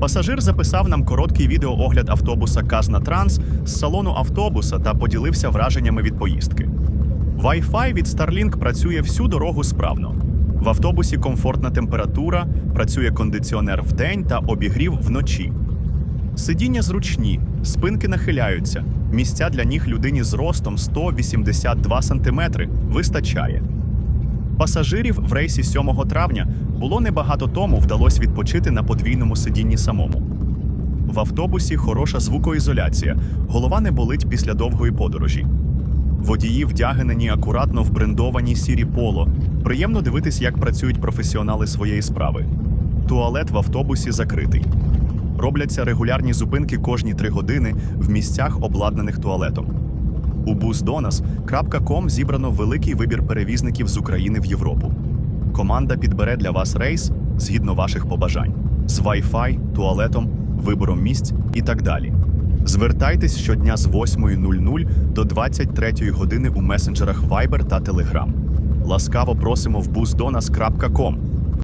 Пасажир записав нам короткий відеоогляд автобуса Казна Транс з салону автобуса та поділився враженнями від поїздки. Wi-Fi від Starlink працює всю дорогу справно. В автобусі комфортна температура, працює кондиціонер вдень та обігрів вночі. Сидіння зручні, спинки нахиляються. Місця для ніг людині з ростом 182 см вистачає. Пасажирів в рейсі 7 травня було небагато тому вдалося відпочити на подвійному сидінні самому. В автобусі хороша звукоізоляція, голова не болить після довгої подорожі. Водії вдягнені акуратно в брендовані сірі поло. Приємно дивитись, як працюють професіонали своєї справи. Туалет в автобусі закритий. Робляться регулярні зупинки кожні три години в місцях, обладнаних туалетом. У busdonas.com зібрано великий вибір перевізників з України в Європу. Команда підбере для вас рейс згідно ваших побажань з Wi-Fi, туалетом, вибором місць і так далі. Звертайтесь щодня з 8.00 до 23 години у месенджерах Viber та Telegram. Ласкаво просимо в busdonas.com.